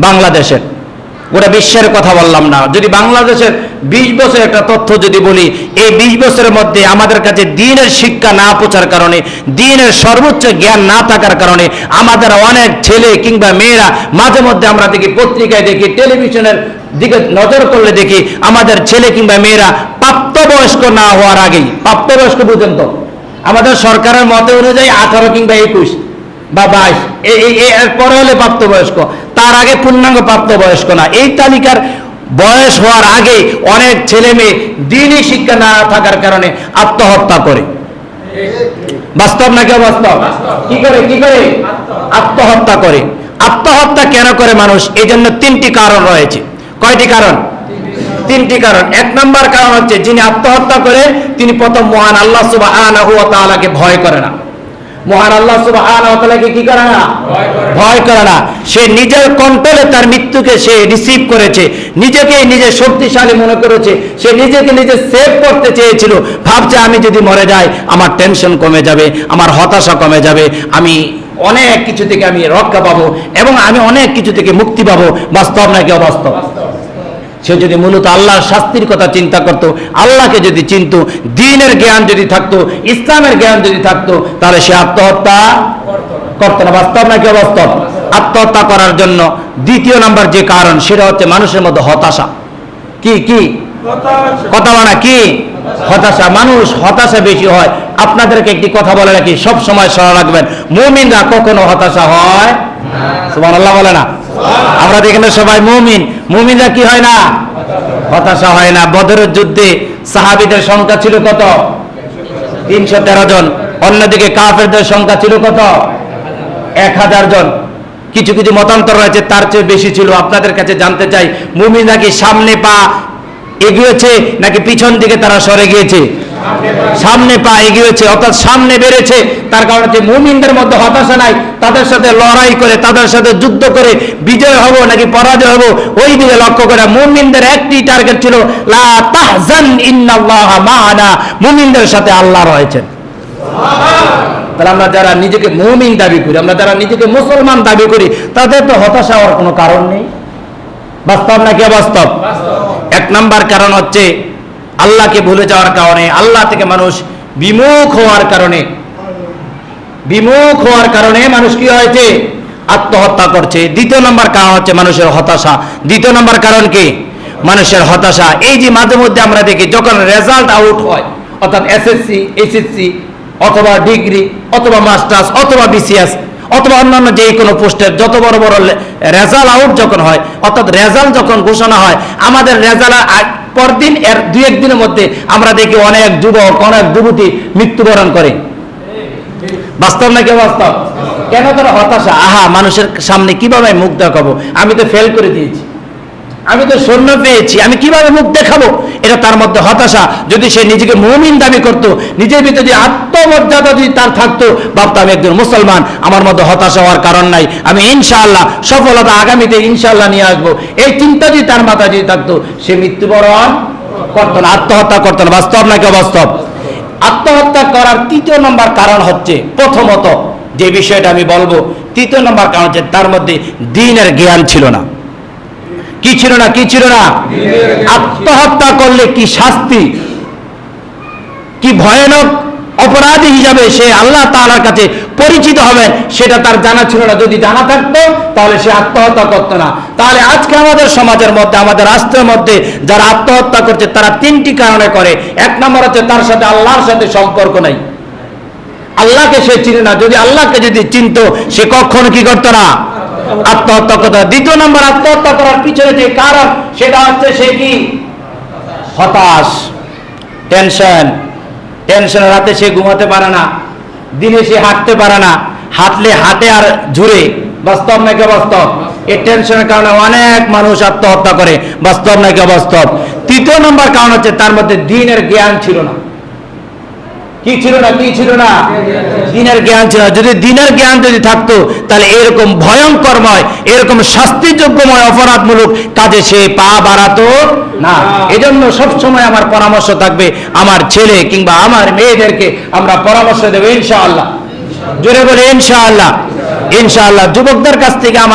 বাংলাদেশের। গোটা বিশ্বের কথা বললাম না। যদি বাংলাদেশের বিশ বছর একটা তথ্য যদি বলি, এই বিশ বছরের মধ্যে আমাদের কাছে দিনের শিক্ষা না পৌঁছার কারণে, দিনের সর্বোচ্চ জ্ঞান না থাকার কারণে, আমাদের অনেক ছেলে কিংবা মেয়েরা মাঝে মধ্যে আমরা দেখি পত্রিকায় দেখি, টেলিভিশনের দিকে নজর করলে দেখি, আমাদের ছেলে কিংবা মেয়েরা প্রাপ্তবয়স্ক না হওয়ার আগেই, প্রাপ্তবয়স্ক পর্যন্ত আমাদের সরকারের মতে অনুযায়ী আঠারো কিংবা একুশ বা বাইশ, এই, এই- এই এর পরে হলে প্রাপ্তবয়স্ক। তার আগে পূর্ণাঙ্গ প্রাপ্তবয়স্ক না। এই তালিকার বয়স হওয়ার আগে অনেক ছেলে মেয়ে দিনই শিক্ষা না থাকার কারণে আত্মহত্যা করে। বাস্তব নাকি অবাস্তব? কি করে কি করে? আত্মহত্যা করে। আত্মহত্যা কেন করে মানুষ? এই জন্য তিনটি কারণ রয়েছে। কয়টি কারণ? তিনটি কারণ। এক নম্বর কারণ হচ্ছে যিনি আত্মহত্যা করে তিনি প্রথম মহান আল্লাহ তাআলাকে ভয় করে না। মহান আল্লাহ ওয়া কি করে না। ভয় করে না। সে নিজের কন্ট্রোলে তার মৃত্যুকে সে রিসিভ করেছে। নিজেকে নিজে শক্তিশালী মনে করেছে। সে নিজেকে নিজে সেভ করতে চেয়েছিল। ভাবছে, আমি যদি মরে যাই, আমার টেনশন কমে যাবে, আমার হতাশা কমে যাবে, আমি অনেক কিছু থেকে আমি রক্ষা পাবো এবং আমি অনেক কিছু থেকে মুক্তি পাবো। বাস্তব নাকি অবাস্তব? সে যদি মূলত আল্লাহর শাস্তির কথা চিন্তা করত, আল্লাহকে যদি চিনত, দিনের জ্ঞান যদি থাকতো, ইসলামের জ্ঞান যদি থাকতো, তাহলে সে আত্মহত্যা করতো না বাস্তব নাকি অবাস্তব? আত্মহত্যা করার জন্য দ্বিতীয় নাম্বার যে কারণ, সেটা হচ্ছে মানুষের মধ্যে হতাশা। কি কি? কথা বলা কি? হতাশা। মানুষ হতাশা বেশি হয়। আপনাদেরকে একটি কথা বলে রাখি, সব সময় স্মরণ রাখবেন। মুমিনরা কখনো হতাশা হয়? সুবহানাল্লাহ বলে না? আমরা দেখেন সবাই মুমিন। মুমিনরা কি হয় না? হতাশা হয় না। বদরের যুদ্ধে সাহাবীদের সংখ্যা ছিল কত? তিনশো তেরো জন। অন্যদিকে কাফেরদের সংখ্যা ছিল কত? এক হাজার জন। কিছু কিছু মতান্তর রয়েছে, তার চেয়ে বেশি ছিল। আপনাদের কাছে জানতে চাই, মুমিন নাকি সামনে পা এগিয়েছে, নাকি পিছন দিকে তারা সরে গিয়েছে? সামনে পা এগিয়েছে, অর্থাৎ সামনে বেড়েছে। তার কারণ হচ্ছে, মুমিনদের মধ্যে হতাশা নাই। তাদের সাথে লড়াই করে, তাদের সাথে যুদ্ধ করে বিজয় হব, নাকি পরাজয় হব, ওই দিকে লক্ষ্য করে। মুমিনদের একটি টার্গেট ছিল, লা তাহজান ইন্নাল্লাহ মা'ানা। মুমিনদের সাথে আল্লাহ রয়েছেন। তাহলে আমরা যারা নিজেকে মুমিন দাবি করি আমরা যারা নিজেকে মুসলমান দাবি করি তাদের তো হতাশা হওয়ার কোনো কারণ নেই। বাস্তব নাকি অবাস্তব? এক নাম্বার কারণ হচ্ছে আল্লাহকে ভুলে যাওয়ার কারণে আল্লাহ থেকে মানুষ বিমুখ হওয়ার কারণে। বিমুখ হওয়ার কারণে মানুষ কি হয়েছে? আত্মহত্যা করছে। দ্বিতীয় নম্বর কারণ হচ্ছে মানুষের হতাশা। দ্বিতীয় নম্বর কারণ কি? মানুষের হতাশা। এই যে মাঝে মধ্যে আমরা দেখি যখন রেজাল্ট আউট হয় অর্থাৎ এসএসসি এসএসসি অথবা ডিগ্রি, অথবা মাস্টার্স, অথবা বিসিএস, অথবা অন্যান্য যে কোনো পোস্টের যত বড় বড় রেজাল্ট আউট যখন হয়, অর্থাৎ রেজাল্ট যখন ঘোষণা হয়, আমাদের রেজাল্ট পরদিন এর দুই একদিনের মধ্যে আমরা দেখি অনেক যুবক, অনেক যুবতী মৃত্যুবরণ করে। বাস্তব নাকি বাস্তব কেন তারা হতাশা? আহা, মানুষের সামনে কীভাবে মুখ দেখাবো? আমি তো ফেল করে দিয়েছি। আমি তো শূন্য পেয়েছি, আমি কীভাবে মুখ দেখাবো? এটা তার মধ্যে হতাশা। যদি সে নিজেকে মুমিন দাবি করত, নিজের ভিতরে যদি আত্মমর্যাদা যদি তার থাকতো ভাবতো আমি একজন মুসলমান, আমার মধ্যে হতাশা হওয়ার কারণ নাই। আমি ইনশাআল্লাহ সফলতা আগামীতে ইনশাআল্লাহ নিয়ে আসব। এই চিন্তা যদি তার মাথায় যদি থাকতো, সে মৃত্যুবরণ করতো না, আত্মহত্যা করতো না। বাস্তব নাকি অবাস্তব? আত্মহত্যা করার তৃতীয় নম্বর কারণ হচ্ছে, প্রথমত যে বিষয়টা আমি বলব, তৃতীয় নম্বর কারণ হচ্ছে তার মধ্যে দিনের জ্ঞান ছিল না। কি ছিল না, কি ছিল না? আত্মহত্যা করলে কি শাস্তি? কি ভয়ানক অপরাধী হিসাবে সে আল্লাহ তাআলার কাছে পরিচিত হবেন সেটা তার জানা ছিল না। যদি জানা থাকতো, তাহলে সে আত্মহত্যা করতো না। তাহলে আজকে আমাদের সমাজের মধ্যে, আমাদের রাষ্ট্রের মধ্যে যারা আত্মহত্যা করছে, তারা তিনটি কারণে করে। এক নম্বর হচ্ছে তার সাথে আল্লাহর সাথে সম্পর্ক নাই। আল্লাহকে সে চিনে না। যদি আল্লাহকে যদি চিনতো, সে কখনো কি করতো না? আত্মহত্যা করতো দ্বিতীয় নম্বর, আত্মহত্যা করার পিছনে যে কারণ, সেটা হচ্ছে সে কি? হতাশ, টেনশন। টেনশনের রাতে সে ঘুমাতে পারে না, দিনে সে হাঁটতে পারে না, হাঁটলে হাঁটে আর ঝুরে। বাস্তব নাকি বাস্তব এই টেনশনের কারণে অনেক মানুষ আত্মহত্যা করে। বাস্তব নাকি অবাস্তব? তৃতীয় নম্বর কারণ হচ্ছে তার মধ্যে দিনের জ্ঞান ছিল না। কি ছিল না, কি ছিল না? দিনের জ্ঞান ছিল যদি দিনের জ্ঞান যদি থাকতো, তাহলে এরকম ভয়ঙ্করময়, এরকম শাস্তিযোগ্যময়, অপরাধমূলক কাজে সে পা বাড়াতো না। এজন্য সবসময় আমার পরামর্শ থাকবে, আমার ছেলে কিংবা আমার মেয়েদেরকে আমরা পরামর্শ দেবো, ইনশাআল্লাহ। জোরে বলে, ইনশাআল্লাহ। ইনশাআল্লাহ। যুবকদের কাছ থেকে আমার